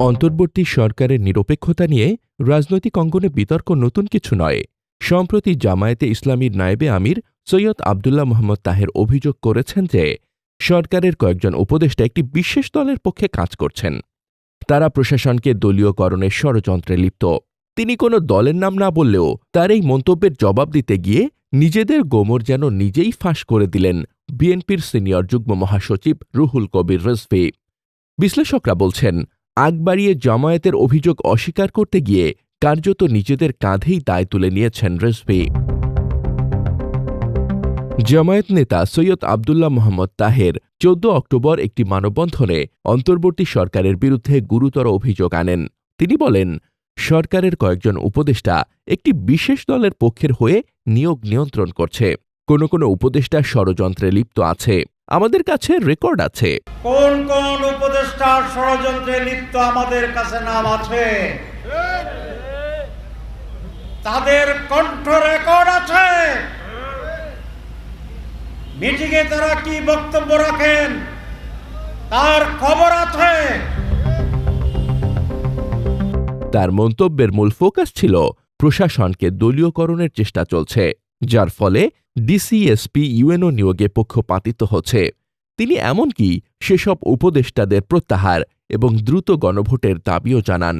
অন্তর্বর্তী সরকারের নিরপেক্ষতা নিয়ে রাজনৈতিক অঙ্গনে বিতর্ক নতুন কিছু নয়। সম্প্রতি জামায়াতে ইসলামীর নায়েবে আমির সৈয়দ আবদুল্লাহ মোহাম্মদ তাহের অভিযোগ করেছেন যে, সরকারের কয়েকজন উপদেষ্টা একটি বিশেষ দলের পক্ষে কাজ করছেন। তারা প্রশাসনকে দলীয়করণের ষড়যন্ত্রে লিপ্ত। তিনি কোনো দলের নাম না বললেও তার এই মন্তব্যের জবাব দিতে গিয়ে নিজেদের গোমর যেন নিজেই ফাঁস করে দিলেন বিএনপির সিনিয়র যুগ্ম মহাসচিব রুহুল কবির রিজভী। বিশ্লেষকরা বলছেন আগ বাড়িয়ে জামায়াতের অভিযোগ অস্বীকার করতে গিয়ে কার্যত নিজেদের কাঁধেই দায় তুলে নিয়েছেন রিজভী। জামায়াত নেতা সৈয়দ আবদুল্লাহ মোহাম্মদ তাহের চোদ্দ অক্টোবর একটি মানববন্ধনে অন্তর্বর্তী সরকারের বিরুদ্ধে গুরুতর অভিযোগ আনেন। তিনি বলেন, সরকারের কয়েকজন উপদেষ্টা একটি বিশেষ দলের পক্ষের হয়ে নিয়োগ নিয়ন্ত্রণ করছে। কোনো কোনো উপদেষ্টা ষড়যন্ত্রে লিপ্ত আছে। আমাদের কাছে রেকর্ড আছে। কোন কোন উপদেষ্টার ষড়যন্ত্রে লিপ্ত আমাদের কাছে নাম আছে? তাদের কণ্ঠ রেকর্ড আছে। মিটিংয়ে তারা কি বক্তব্য রাখেন? তার খবর আছে। তার মন্তব্যের মূল ফোকাস ছিল প্রশাসনকে দলীয়করণের চেষ্টা চলছে। যার ফলে ডিসিএসপি ইউএনও নিয়োগে পক্ষপাতিত্ব হচ্ছে। তিনি এমনকি সেসব উপদেষ্টাদের প্রত্যাহার এবং দ্রুত গণভোটের দাবিও জানান।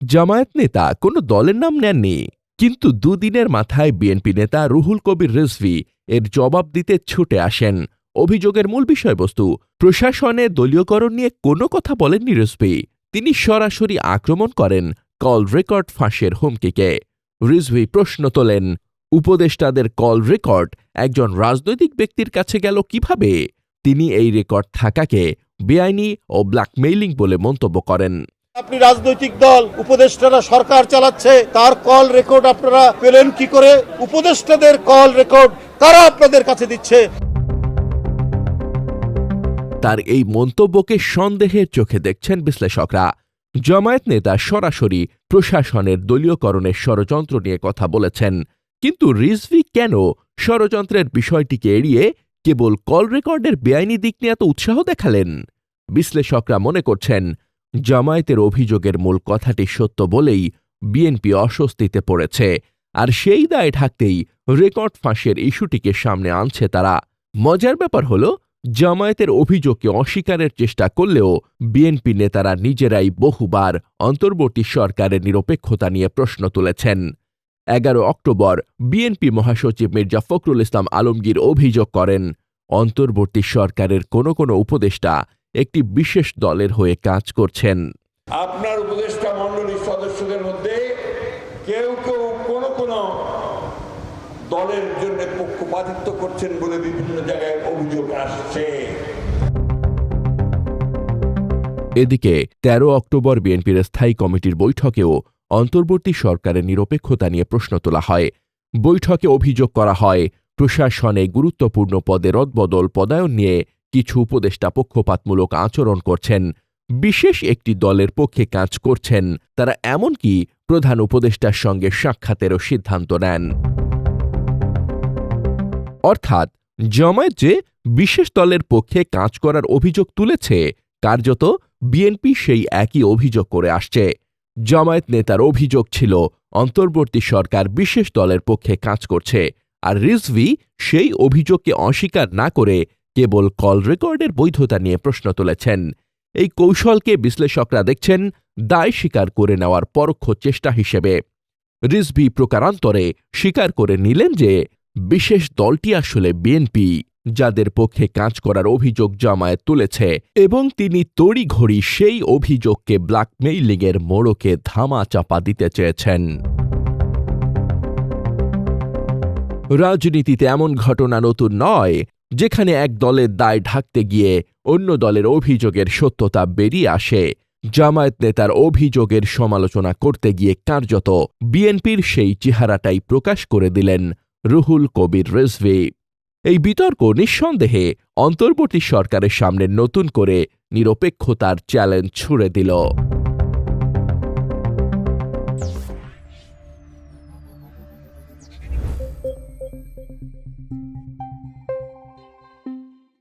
জামায়াত নেতা কোনো দলের নাম নেননি, কিন্তু দুদিনের মাথায় বিএনপি নেতা রুহুল কবির রিজভী এর জবাব দিতে ছুটে আসেন। অভিযোগের মূল বিষয়বস্তু, প্রশাসনে দলীয়করণ নিয়ে কোনো কথা বলেননি রিজভী। তিনি সরাসরি আক্রমণ করেন কল রেকর্ড ফাঁসের হুমকিকে। রিজভি প্রশ্ন তোলেন উপদেষ্টাদের কল রেকর্ড একজন রাজনৈতিক ব্যক্তির কাছে গেল কীভাবে? তিনি এই রেকর্ড থাকাকে বেআইনি ও ব্ল্যাকমেইলিং বলে মন্তব্য করেন। আপনি রাজনৈতিক দল উপদেষ্টারা সরকার চালাচ্ছে তার কল রেকর্ড আপনারা পেলেন কি করে? উপদেষ্টাদের কল রেকর্ড তারা আপনাদের কাছে দিচ্ছে? তার এই মন্তব্যকে সন্দেহের চোখে দেখছেন বিশ্লেষকরা। জামায়াত নেতা সরাসরি প্রশাসনের দলীয়করণের ষড়যন্ত্র নিয়ে কথা বলেছেন। কিন্তু রিজভি কেন ষড়যন্ত্রের বিষয়টিকে এড়িয়ে কেবল কল রেকর্ডের বেআইনি দিক নিয়ে এত উৎসাহ দেখালেন? বিশ্লেষকরা মনে করছেন, জামায়াতের অভিযোগের মূল কথাটি সত্য বলেই বিএনপি অস্বস্তিতে পড়েছে, আর সেই দায় ঢাকতেই রেকর্ড ফাঁসের ইস্যুটিকে সামনে আনছে তারা। মজার ব্যাপার হল, জামায়াতের অভিযোগকে অস্বীকারের চেষ্টা করলেও বিএনপি নেতারা নিজেরাই বহুবার অন্তর্বর্তী সরকারের নিরপেক্ষতা নিয়ে প্রশ্ন তুলেছেন। এগারো অক্টোবর বিএনপি মহাসচিব মির্জা ফখরুল ইসলাম আলমগীর অভিযোগ করেন অন্তর্বর্তী সরকারের কোনো কোনো উপদেষ্টা একটি বিশেষ দলের হয়ে কাজ করছেন। আপনার উপদেষ্টা মণ্ডলীর সদস্যদের মধ্যে কেউ কেউ কোন কোন দলের জন্য পক্ষপাতিত্ব করছেন বলে বিভিন্ন জায়গায় অভিযোগ আসছে। এদিকে ১৩ অক্টোবর বিএনপির স্থায়ী কমিটির বৈঠকেও অন্তর্বর্তী সরকারের নিরপেক্ষতা নিয়ে প্রশ্ন তোলা হয়। বৈঠকে অভিযোগ করা হয়, প্রশাসনে গুরুত্বপূর্ণ পদে রদবদল পদায়ন নিয়ে কিছু উপদেষ্টা পক্ষপাতমূলক আচরণ করছেন। বিশেষ একটি দলের পক্ষে কাজ করছেন, তারা এমনকি প্রধান উপদেষ্টার সঙ্গে সাক্ষাতেরও সিদ্ধান্ত নেন। অর্থাৎ, জামায়াত যে বিশেষ দলের পক্ষে কাজ করার অভিযোগ তুলেছে, কার্যত বিএনপি সেই একই অভিযোগ করে আসছে। জামায়াত নেতার অভিযোগ ছিল, অন্তর্বর্তী সরকার বিশেষ দলের পক্ষে কাজ করছে, আর রিজভি সেই অভিযোগকে অস্বীকার না করে কেবল কল রেকর্ডের বৈধতা নিয়ে প্রশ্ন তুলেছেন। এই কৌশলকে বিশ্লেষকরা দেখছেন, দায় স্বীকার করে নেওয়ার পরোক্ষ চেষ্টা হিসেবে। রিজভি প্রকারান্তরে স্বীকার করে নিলেন যে, বিশেষ দলটি আসলে বিএনপি। যাদের পক্ষে কাজ করার অভিযোগ জামায়াত তুলেছে এবং তিনি তড়িঘড়ি সেই অভিযোগকে ব্ল্যাকমেইলিংয়ের মোড়কে ধামা চাপা দিতে চেয়েছেন। রাজনীতিতে এমন ঘটনা নতুন নয়, যেখানে এক দলের দায় ঢাকতে গিয়ে অন্য দলের অভিযোগের সত্যতা বেরিয়ে আসে। জামায়াত নেতার অভিযোগের সমালোচনা করতে গিয়ে কার্যত বিএনপির সেই চেহারাটাই প্রকাশ করে দিলেন রুহুল কবির রেজভি। এই বিতর্ক নিঃসন্দেহে অন্তর্বর্তী সরকারের সামনে নতুন করে নিরপেক্ষতার চ্যালেঞ্জ ছুড়ে দিল।